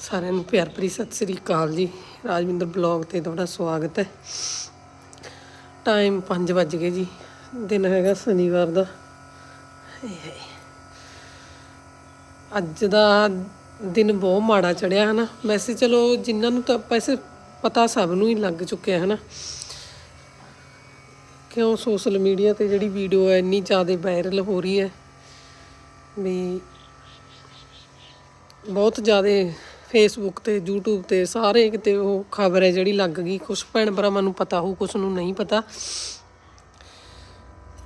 ਸਾਰਿਆਂ ਨੂੰ ਪਿਆਰ ਭਰੀ ਸਤਿ ਸ੍ਰੀ ਅਕਾਲ ਜੀ। ਰਾਜਵਿੰਦਰ ਬਲੌਗ ਤੇ ਤੁਹਾਡਾ ਸਵਾਗਤ ਹੈ। ਟਾਈਮ 5 ਵੱਜ ਗਏ ਜੀ। ਦਿਨ ਹੈਗਾ ਸ਼ਨੀਵਾਰ ਦਾ। ਅੱਜ ਦਾ ਦਿਨ ਬਹੁਤ ਮਾੜਾ ਚੜਿਆ ਹਨਾ। ਵੈਸੇ ਚਲੋ ਜਿਨ੍ਹਾਂ ਨੂੰ ਤਾਂ ਵੈਸੇ ਪਤਾ ਸਭ ਨੂੰ ਹੀ ਲੱਗ ਚੁੱਕਿਆ ਹਨਾ। ਕਿਉਂ ਸੋਸ਼ਲ ਮੀਡੀਆ ਤੇ ਜਿਹੜੀ ਵੀਡੀਓ ਹੈ ਇੰਨੀ ਜ਼ਿਆਦਾ ਵਾਇਰਲ ਹੋ ਰਹੀ ਹੈ। ਵੀ ਬਹੁਤ ਜ਼ਿਆਦਾ ਫੇਸਬੁੱਕ ਤੇ, YouTube ਤੇ, ਸਾਰੇ ਕਿਤੇ ਉਹ ਖਬਰ ਹੈ ਜਿਹੜੀ ਲੱਗ ਗਈ। ਕੁਝ ਭੈਣ ਭਰਾਵਾਂ ਨੂੰ ਪਤਾ ਹੋ ਕੁਝ ਨੂੰ ਨਹੀਂ ਪਤਾ।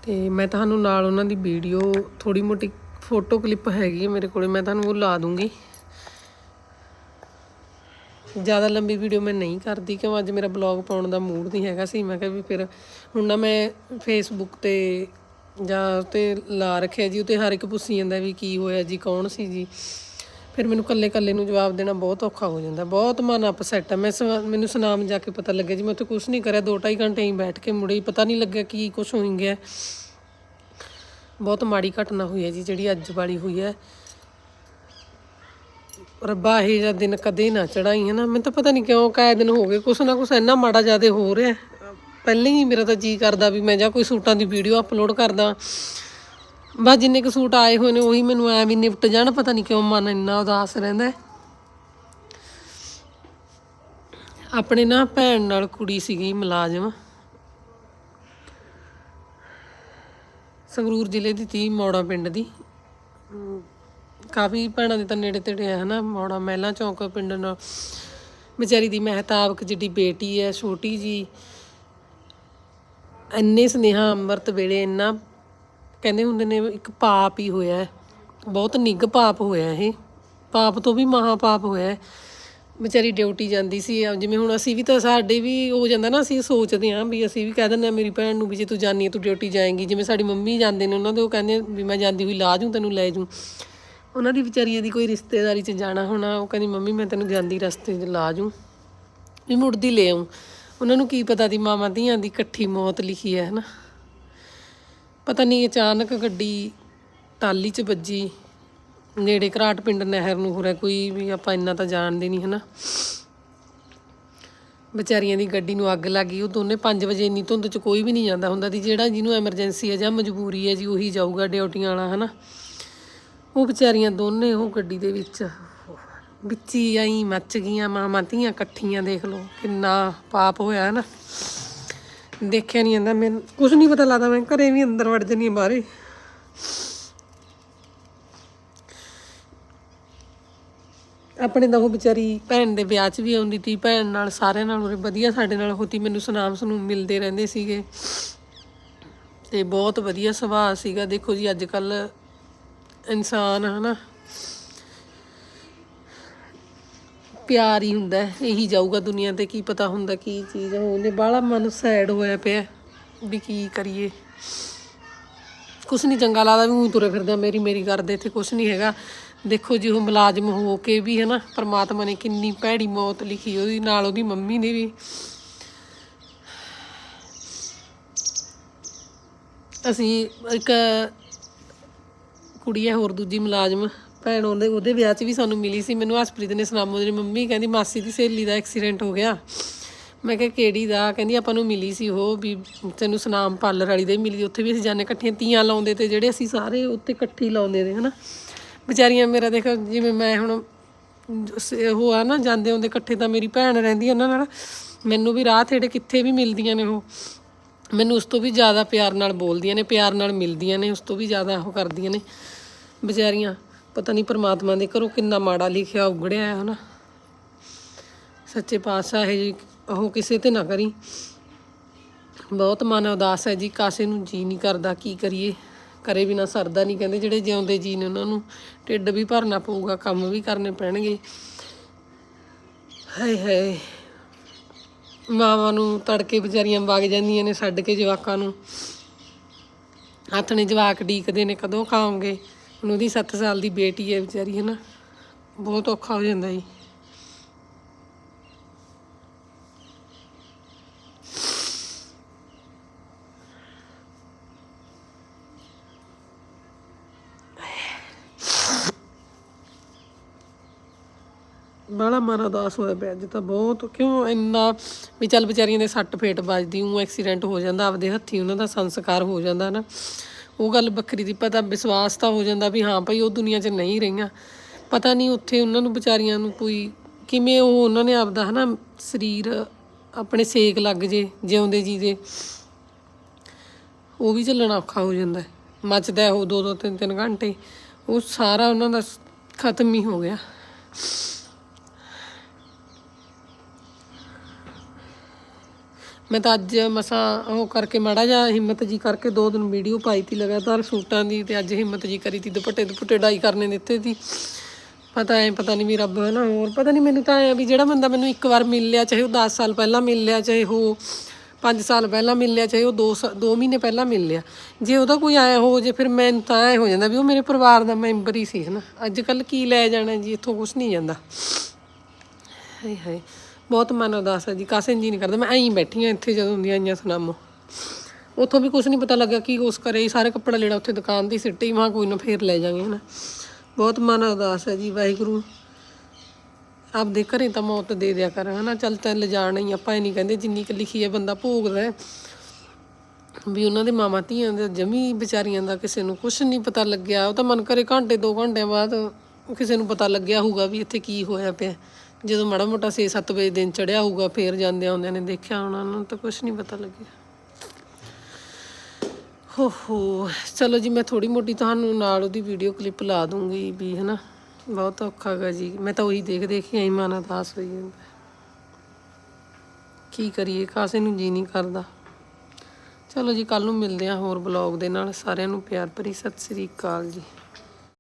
ਤੇ ਮੈਂ ਤੁਹਾਨੂੰ ਨਾਲ ਉਹਨਾਂ ਦੀ ਵੀਡੀਓ ਥੋੜੀ ਮੋਟੀ ਫੋਟੋ ਕਲਿੱਪ ਹੈਗੀ ਹੈ ਮੇਰੇ ਕੋਲੇ, ਮੈਂ ਤੁਹਾਨੂੰ ਉਹ ਲਾ ਦੂੰਗੀ। ਜ਼ਿਆਦਾ ਲੰਬੀ ਵੀਡੀਓ ਮੈਂ ਨਹੀਂ ਕਰਦੀ, ਕਿਉਂ ਅੱਜ ਮੇਰਾ ਬਲੌਗ ਪਾਉਣ ਦਾ ਮੂਡ ਨਹੀਂ ਹੈਗਾ ਸੀ। ਮੈਂ ਕਿਹਾ ਵੀ ਫਿਰ ਹੁਣ ਨਾ ਮੈਂ ਫੇਸਬੁੱਕ ਤੇ ਜਾਂ ਤੇ ਲਾ ਰੱਖਿਆ ਜੀ, ਉਤੇ ਹਰ ਇੱਕ ਪੁੱਛੀ ਜਾਂਦਾ ਵੀ ਕੀ ਹੋਇਆ ਜੀ, ਕੌਣ ਸੀ ਜੀ? ਫਿਰ ਮੈਨੂੰ ਕੱਲੇ ਕੱਲੇ ਨੂੰ ਜਵਾਬ ਦੇਣਾ ਬਹੁਤ ਔਖਾ ਹੋ ਜਾਂਦਾ। ਬਹੁਤ ਮਨ ਅਪਸੈਟ ਹੈ ਮੈਂ ਸਵਾ- ਮੈਨੂੰ ਸੁਨਾਮ ਜਾ ਕੇ ਪਤਾ ਲੱਗਿਆ ਜੀ, ਮੈਂ ਉੱਥੇ ਕੁਝ ਨਹੀਂ ਕਰਿਆ। 2.5 ਘੰਟੇ ਹੀ ਬੈਠ ਕੇ ਮੁੜੇ। ਪਤਾ ਨਹੀਂ ਲੱਗਿਆ ਕੀ ਕੁਝ ਹੋਈ ਗਿਆ। ਬਹੁਤ ਮਾੜੀ ਘਟਨਾ ਹੋਈ ਹੈ ਜੀ, ਜਿਹੜੀ ਅੱਜ ਵਾਲੀ ਹੋਈ ਹੈ। ਰੱਬਾ ਇਹ ਜਿਹਾ ਦਿਨ ਕਦੇ ਨਾ ਚੜਾਈ ਹੈ ਨਾ ਮੈਨੂੰ ਤਾਂ ਪਤਾ ਨਹੀਂ ਕਿਉਂ ਕਾਇ ਦਿਨ ਹੋ ਗਏ। ਕੁਛ ਨਾ ਕੁਛ ਇੰਨਾ ਮਾੜਾ ਜ਼ਿਆਦਾ ਹੋ ਰਿਹਾ। ਪਹਿਲਾਂ ਹੀ ਮੇਰਾ ਤਾਂ ਜੀ ਕਰਦਾ ਵੀ ਮੈਂ ਜਾਂ ਕੋਈ ਸੂਟਾਂ ਦੀ ਵੀਡੀਓ ਅਪਲੋਡ ਕਰਦਾ। ਬਸ ਜਿੰਨੇ ਕੁ ਸੂਟ ਆਏ ਹੋਏ ਨੇ, ਉਹੀ ਮੈਨੂੰ ਐ ਵੀ ਨਿਪਟ ਜਾਣ, ਪਤਾ ਨਹੀਂ ਕਿਉਂ ਮਨ ਇੰਨਾ ਉਦਾਸ ਰਹਿੰਦਾ ਆਪਣੇ ਨਾ ਭੈਣ ਨਾਲ ਕੁੜੀ ਸੀਗੀ ਮੁਲਾਜ਼ਮ। ਸੰਗਰੂਰ ਜ਼ਿਲ੍ਹੇ ਦੀ ਤੀ, ਮੌੜਾ ਪਿੰਡ ਦੀ। ਕਾਫੀ ਭੈਣਾਂ ਦੇ ਤਾਂ ਨੇੜੇ ਤੇੜੇ ਆ, ਹਨਾ, ਮੌੜਾ ਮਹਿਲਾ ਚੌਂਕ ਪਿੰਡ ਨਾਲ। ਵਿਚਾਰੀ ਦੀ ਮਹਿਤਾਬਕ ਜਿਹੜੀ ਬੇਟੀ ਹੈ, ਛੋਟੀ ਜੀ। ਇੰਨੇ ਸੁਨੇਹਾ ਅੰਮ੍ਰਿਤ ਵੇਲੇ ਇੰਨਾ ਕਹਿੰਦੇ ਹੁੰਦੇ ਨੇ ਇੱਕ ਪਾਪ ਹੀ ਹੋਇਆ ਬਹੁਤ ਨਿੱਘ ਪਾਪ ਹੋਇਆ ਇਹ। ਪਾਪ ਤੋਂ ਵੀ ਮਹਾ ਪਾਪ ਹੋਇਆ ਹੈ। ਵਿਚਾਰੀ ਡਿਊਟੀ ਜਾਂਦੀ ਸੀ ਜਿਵੇਂ ਹੁਣ ਅਸੀਂ ਵੀ ਤਾਂ ਸਾਡੇ ਵੀ ਹੋ ਜਾਂਦਾ ਨਾ, ਅਸੀਂ ਸੋਚਦੇ ਹਾਂ ਵੀ ਅਸੀਂ ਵੀ ਕਹਿ ਦਿੰਦੇ ਹਾਂ, ਮੇਰੀ ਭੈਣ ਨੂੰ ਵੀ ਜੇ ਤੂੰ ਜਾਨੀ ਹੈ, ਤੂੰ ਡਿਊਟੀ ਜਾਏਂਗੀ। ਜਿਵੇਂ ਸਾਡੀ ਮੰਮੀ ਜਾਂਦੇ ਨੇ, ਉਹਨਾਂ ਦੇ ਉਹ ਕਹਿੰਦੇ ਵੀ ਮੈਂ ਜਾਂਦੀ ਹੋਈ ਲਾ ਜੂੰ, ਤੈਨੂੰ ਲੈ ਜੂੰ। ਉਹਨਾਂ ਦੀ ਵਿਚਾਰੀਆਂ ਦੀ ਕੋਈ ਰਿਸ਼ਤੇਦਾਰੀ 'ਚ ਜਾਣਾ ਹੋਣਾ, ਉਹ ਕਹਿੰਦੀ, ਮੰਮੀ, ਮੈਂ ਤੈਨੂੰ ਜਾਂਦੀ ਰਸਤੇ 'ਚ ਲਾ ਜੂੰ, ਵੀ ਮੁੜਦੀ ਲੈ ਆਉਂ। ਉਹਨਾਂ ਨੂੰ ਕੀ ਪਤਾ ਦੀ ਮਾਮਾ ਧੀਆਂ ਦੀ ਇਕੱਠੀ ਮੌਤ ਲਿਖੀ ਹੈ, ਹਨਾ? ਪਤਾ ਨਹੀਂ ਅਚਾਨਕ ਗੱਡੀ ਟਾਲੀ 'ਚ ਵੱਜੀ। ਨੇੜੇ ਘਰਾਟ ਪਿੰਡ ਨਹਿਰ ਨੂੰ ਹੋ ਰਿਹਾ ਕੋਈ ਵੀ ਆਪਾਂ ਇੰਨਾ ਤਾਂ ਜਾਣਦੇ ਨਹੀਂ ਹਨਾ। ਵਿਚਾਰੀਆਂ ਦੀ ਗੱਡੀ ਨੂੰ ਅੱਗ ਲੱਗ ਗਈ। ਉਹ ਦੋਨੇ 5 ਵਜੇ ਇੰਨੀ ਧੁੰਦ 'ਚ ਕੋਈ ਵੀ ਨਹੀਂ ਜਾਂਦਾ ਹੁੰਦਾ ਦੀ ਜਿਹੜਾ ਜਿਹਨੂੰ ਐਮਰਜੈਂਸੀ ਹੈ ਜਾਂ ਮਜਬੂਰੀ ਹੈ ਜੀ ਉਹੀ ਜਾਊਗਾ ਡਿਊਟੀਆਂ ਵਾਲਾ ਹਨਾ। ਉਹ ਵਿਚਾਰੀਆਂ ਦੋਨੇ ਉਹ ਗੱਡੀ ਦੇ ਵਿੱਚ ਵਿੱਚ ਹੀ ਆਈ ਮੱਚ ਗਈਆਂ। ਮਾਂ ਧੀਆਂ ਇਕੱਠੀਆਂ ਦੇਖ ਲਓ। ਕਿੰਨਾ ਪਾਪ ਹੋਇਆ ਨਾ ਦੇਖਿਆ ਨਹੀਂ ਜਾਂਦਾ ਮੈਨੂੰ। ਕੁਝ ਨਹੀਂ ਪਤਾ ਲੱਗਦਾ, ਮੈਂ ਘਰੇ ਵੀ ਅੰਦਰ ਵੜ ਜਣੀ ਬਾਹਰੇ। ਆਪਣੇ ਤਾਂ ਉਹ ਵਿਚਾਰੀ ਭੈਣ ਦੇ ਵਿਆਹ 'ਚ ਵੀ ਆਉਂਦੀ ਤੀ, ਭੈਣ ਨਾਲ, ਸਾਰਿਆਂ ਨਾਲ ਉਰੇ ਵਧੀਆ ਸਾਡੇ ਨਾਲ ਹੋਤੀ। ਮੈਨੂੰ ਸੁਨਾਮ ਸੁਨੂੰ ਮਿਲਦੇ ਰਹਿੰਦੇ ਸੀਗੇ। ਤੇ ਬਹੁਤ ਵਧੀਆ ਸੁਭਾਅ ਸੀਗਾ। ਦੇਖੋ ਜੀ, ਅੱਜ ਕੱਲ ਇਨਸਾਨ, ਹਨਾ ਪਿਆਰ ਹੀ ਹੁੰਦਾ ਇਹੀ ਜਾਊਗਾ ਦੁਨੀਆ ਤੇ ਕੀ ਪਤਾ ਹੁੰਦਾ ਕੀ ਚੀਜ਼ ਉਹਨੇ ਬਾਹਲਾ ਮਨ ਸੈਡ ਹੋਇਆ ਪਿਆ ਵੀ ਕੀ ਕਰੀਏ। ਕੁਛ ਨਹੀਂ ਚੰਗਾ ਲੱਗਦਾ ਵੀ ਊਂ ਤੁਰੇ ਫਿਰਦਾ ਮੇਰੀ ਮੇਰੀ ਕਰਦੇ ਇੱਥੇ ਕੁਛ ਨਹੀਂ ਹੈਗਾ। ਦੇਖੋ ਜੀ, ਉਹ ਮੁਲਾਜ਼ਮ ਹੋ ਕੇ ਵੀ ਹੈ ਨਾ ਪ੍ਰਮਾਤਮਾ ਨੇ ਕਿੰਨੀ ਭੈੜੀ ਮੌਤ ਲਿਖੀ ਉਹਦੀ, ਨਾਲ ਉਹਦੀ ਮੰਮੀ ਨੇ ਵੀ। ਅਸੀਂ ਇੱਕ ਕੁੜੀ ਹੈ, ਹੋਰ ਦੂਜੀ ਮੁਲਾਜ਼ਮ ਭੈਣ ਉਹਦੇ ਉਹਦੇ ਵਿਆਹ 'ਚ ਵੀ ਸਾਨੂੰ ਮਿਲੀ ਸੀ। ਮੈਨੂੰ ਹਸਪ੍ਰੀਤ ਨੇ ਸੁਨਾਮੋ ਦੀ ਮੰਮੀ ਕਹਿੰਦੀ, ਮਾਸੀ ਦੀ ਸਹੇਲੀ ਦਾ ਐਕਸੀਡੈਂਟ ਹੋ ਗਿਆ। ਮੈਂ ਕਿਹਾ, ਕਿਹੜੀ ਦਾ? ਕਹਿੰਦੀ, ਆਪਾਂ ਨੂੰ ਮਿਲੀ ਸੀ ਉਹ ਵੀ ਤੈਨੂੰ ਸੁਨਾਮ ਪਾਰਲਰ ਵਾਲੀ ਦੇ ਮਿਲੀ। ਉੱਥੇ ਵੀ ਅਸੀਂ ਜਾਣੇ ਇਕੱਠੀਆਂ ਤੀਆਂ ਲਾਉਂਦੇ ਤੇ ਜਿਹੜੇ ਅਸੀਂ ਸਾਰੇ ਉੱਥੇ ਇਕੱਠੀ ਲਾਉਂਦੇ ਨੇ, ਹਨਾ? ਵਿਚਾਰੀਆਂ ਮੇਰਾ ਦੇਖ, ਜਿਵੇਂ ਮੈਂ ਹੁਣ ਉਹ ਆ ਨਾ, ਜਾਂਦੇ ਹੁੰਦੇ ਇਕੱਠੇ ਤਾਂ ਮੇਰੀ ਭੈਣ ਰਹਿੰਦੀ ਆ ਉਹਨਾਂ ਨਾਲ। ਮੈਨੂੰ ਵੀ ਰਾਹ ਥੇੜੇ ਕਿੱਥੇ ਵੀ ਮਿਲਦੀਆਂ ਨੇ ਉਹ। ਮੈਨੂੰ ਉਸ ਤੋਂ ਵੀ ਜ਼ਿਆਦਾ ਪਿਆਰ ਨਾਲ ਬੋਲਦੀਆਂ ਨੇ, ਪਿਆਰ ਨਾਲ ਮਿਲਦੀਆਂ ਨੇ, ਉਸ ਤੋਂ ਵੀ ਜ਼ਿਆਦਾ ਉਹ ਕਰਦੀਆਂ ਨੇ ਵਿਚਾਰੀਆਂ। ਪਤਾ ਨਹੀਂ ਪਰਮਾਤਮਾ ਦੇ ਘਰੋਂ ਕਿੰਨਾ ਮਾੜਾ ਲਿਖਿਆ ਉਗੜਿਆ ਹੈ, ਹਨਾ? ਸੱਚੇ ਪਾਤਸ਼ਾਹ ਇਹ ਜੀ, ਉਹ ਕਿਸੇ ਤੇ ਨਾ ਕਰੀ। ਬਹੁਤ ਮਨ ਉਦਾਸ ਹੈ ਜੀ, ਕਾਸੇ ਨੂੰ ਜੀ ਨਹੀਂ ਕਰਦਾ, ਕੀ ਕਰੀਏ? ਕਰੇ ਬਿਨਾ ਸਰਦਾ ਨਹੀਂ, ਕਹਿੰਦੇ ਜਿਹੜੇ ਜਿਉਂਦੇ ਜੀ ਨੇ ਉਹਨਾਂ ਨੂੰ, ਢਿੱਡ ਵੀ ਭਰਨਾ ਪਊਗਾ, ਕੰਮ ਵੀ ਕਰਨੇ ਪੈਣਗੇ। ਹਾਏ ਹਾਏ। ਮਾਵਾਂ ਨੂੰ ਤੜਕੇ ਵਿਚਾਰੀਆਂ ਵਗ ਜਾਂਦੀਆਂ ਨੇ, ਛੱਡ ਕੇ ਜਵਾਕਾਂ ਨੂੰ। ਹੱਥ ਨੇ ਜਵਾਕ ਡੀਕਦੇ ਨੇ, ਕਦੋਂ ਖਾਓਗੇ? ਹੁਣ ਉਹਦੀ 7 ਸਾਲ ਦੀ ਬੇਟੀ ਹੈ ਵਿਚਾਰੀ ਹੈ ਨਾ ਬਹੁਤ ਔਖਾ ਹੋ ਜਾਂਦਾ ਜੀ। ਬੜਾ ਮਨ ਉਦਾਸ ਹੋਇਆ ਪਿਆ, ਅੱਜ ਤਾਂ ਬਹੁਤ ਕਿਉਂ ਇੰਨਾ ਵੀ ਚੱਲ ਵਿਚਾਰੀਆਂ ਦੇ ਸੱਟ ਫੇਟ ਵੱਜਦੀ ਉਹ ਐਕਸੀਡੈਂਟ ਹੋ ਜਾਂਦਾ, ਆਪਦੇ ਹੱਥੀ ਉਹਨਾਂ ਦਾ ਸੰਸਕਾਰ ਹੋ ਜਾਂਦਾ ਨਾ ਉਹ ਗੱਲ ਵੱਖਰੀ ਦੀ, ਪਤਾ ਵਿਸ਼ਵਾਸ ਤਾਂ ਹੋ ਜਾਂਦਾ ਵੀ ਹਾਂ ਭਾਈ ਉਹ ਦੁਨੀਆ 'ਚ ਨਹੀਂ ਰਹੀਆਂ। ਪਤਾ ਨਹੀਂ ਉੱਥੇ ਉਹਨਾਂ ਨੂੰ ਵਿਚਾਰੀਆਂ ਨੂੰ ਕੋਈ ਕਿਵੇਂ ਉਹ ਉਹਨਾਂ ਨੇ ਆਪਦਾ ਹਨਾ ਸਰੀਰ ਆਪਣੇ ਸੇਕ ਲੱਗ ਜੇ, ਜਿਉਂਦੇ ਜੀ ਦੇ ਉਹ ਵੀ ਚੱਲਣਾ ਔਖਾ ਹੋ ਜਾਂਦਾ ਮੱਚਦਾ ਉਹ ਦੋ ਦੋ ਤਿੰਨ ਤਿੰਨ ਘੰਟੇ। ਉਹ ਸਾਰਾ ਉਹਨਾਂ ਦਾ ਖਤਮ ਹੀ ਹੋ ਗਿਆ। ਮੈਂ ਤਾਂ ਅੱਜ ਮਸਾ ਉਹ ਕਰਕੇ ਮਾੜਾ ਜਿਹਾ ਹਿੰਮਤ ਜੀ ਕਰਕੇ ਦੋ ਦਿਨ ਵੀਡੀਓ ਪਾਈ ਤੀ ਲਗਾਤਾਰ ਸੂਟਾਂ ਦੀ ਤੇ ਅੱਜ ਹਿੰਮਤ ਜੀ ਕਰੀ ਤੀ ਦੁਪੱਟੇ ਦੁਪੱਟੇ ਡਾਈ ਕਰਨੇ ਦਿੱਤੇ ਸੀ ਪਤਾ ਐ, ਪਤਾ ਨਹੀਂ ਵੀ ਰੱਬ ਹੈ ਨਾ ਹੋਰ, ਪਤਾ ਨਹੀਂ ਮੈਨੂੰ ਤਾਂ ਐ ਵੀ ਜਿਹੜਾ ਬੰਦਾ ਮੈਨੂੰ ਇੱਕ ਵਾਰ ਮਿਲ ਲਿਆ, ਚਾਹੇ ਉਹ 10 ਸਾਲ ਪਹਿਲਾਂ ਮਿਲ ਲਿਆ, ਚਾਹੇ ਉਹ 5 ਸਾਲ ਪਹਿਲਾਂ ਮਿਲ ਲਿਆ, ਚਾਹੇ ਉਹ 2 2 ਮਹੀਨੇ ਪਹਿਲਾਂ ਮਿਲ ਲਿਆ। ਜੇ ਉਹਦਾ ਕੋਈ ਆਇਆ ਹੋ ਜੇ ਫਿਰ ਮੈਂ ਤਾਂ ਐ ਹੋ ਜਾਂਦਾ ਵੀ ਉਹ ਮੇਰੇ ਪਰਿਵਾਰ ਦਾ ਮੈਂਬਰ ਹੀ ਸੀ ਹਨਾ। ਅੱਜ ਕੱਲ ਕੀ ਲੈ ਜਾਣਾ ਜੀ, ਇੱਥੋਂ ਕੁਝ ਨਹੀਂ ਜਾਂਦਾ। ਹਾਏ ਹਾਏ। ਬਹੁਤ ਮਨ ਉਦਾਸ ਹੈ ਜੀ, ਕਾਸੇ ਜੀ ਨਹੀਂ ਕਰਦਾ। ਮੈਂ ਐਂ ਬੈਠੀ ਆ ਇੱਥੇ ਜਦੋਂ ਦੀਆਂ ਆਈਆਂ ਸੁਨਾਮੋ। ਉੱਥੋਂ ਵੀ ਕੁਝ ਨਹੀਂ ਪਤਾ ਲੱਗਿਆ ਕੀ ਉਸ ਕਰੇ ਸਾਰੇ ਕੱਪੜਾ ਲੈਣਾ ਉੱਥੇ ਦੁਕਾਨ ਦੀ ਸਿੱਟੀ, ਮਾਂ ਕੋਈ ਨਾ ਫੇਰ ਲੈ ਜਾਾਂਗੇ, ਹਨਾ। ਬਹੁਤ ਮਨ ਉਦਾਸ ਹੈ ਜੀ, ਵਾਹਿਗੁਰੂ। ਆਪਦੇ ਘਰੇ ਤਾਂ ਮੌਤ ਦੇ ਦਿਆ ਕਰ, ਹਨਾ। ਚੱਲ ਤਾਂ ਲਿਜਾਣਾ ਹੀ, ਆਪਾਂ ਇਹ ਨਹੀਂ ਕਹਿੰਦੇ ਜਿੰਨੀ ਕੁ ਲਿਖੀ ਹੈ ਬੰਦਾ ਭੋਗਦਾ ਹੈ। ਵੀ ਉਹਨਾਂ ਦੇ ਮਾਮਾ ਧੀਆਂ ਦੇ, ਜਮੀ ਵਿਚਾਰੀਆਂ ਦਾ ਕਿਸੇ ਨੂੰ ਕੁਝ ਨਹੀਂ ਪਤਾ ਲੱਗਿਆ। ਉਹ ਤਾਂ ਮਨ ਕਰੇ ਘੰਟੇ, ਦੋ ਘੰਟਿਆਂ ਬਾਅਦ ਕਿਸੇ ਨੂੰ ਪਤਾ ਲੱਗਿਆ ਹੋਊਗਾ ਵੀ ਇੱਥੇ ਕੀ ਹੋਇਆ ਪਿਆ। ਜਦੋਂ ਮਾੜਾ ਮੋਟਾ 6-7 ਵਜੇ ਦਿਨ ਚੜਿਆ ਹੋਊਗਾ, ਫੇਰ ਜਾਂਦੇ ਆਉਂਦੇ ਨੇ ਦੇਖਿਆ ਉਹਨਾਂ ਨੂੰ ਤਾਂ ਕੁਝ ਨਹੀਂ ਪਤਾ ਲੱਗਿਆ। ਹੋ ਹੋ, ਚਲੋ ਜੀ, ਮੈਂ ਥੋੜੀ ਮੋਟੀ ਤੁਹਾਨੂੰ ਨਾਲ ਉਹਦੀ ਵੀਡੀਓ ਕਲਿੱਪ ਲਾ ਦੂੰਗੀ ਵੀ, ਹਨਾ? ਬਹੁਤ ਔਖਾ ਗਾ ਜੀ। ਮੈਂ ਤਾਂ ਉਹੀ ਦੇਖ ਦੇਖ ਕੇ ਆਈ ਮਨ ਉਦਾਸ ਹੋਈ ਜਾਂਦਾ ਕੀ ਕਰੀਏ ਕਾਸੇ ਨੂੰ ਜੀ ਨਹੀਂ ਕਰਦਾ। ਚਲੋ ਜੀ ਕੱਲ ਨੂੰ ਮਿਲਦੇ ਹਾਂ ਹੋਰ ਬਲੌਗ ਦੇ ਨਾਲ। ਸਾਰਿਆਂ ਨੂੰ ਪਿਆਰ ਭਰੀ ਸਤਿ ਸ੍ਰੀ ਅਕਾਲ ਜੀ।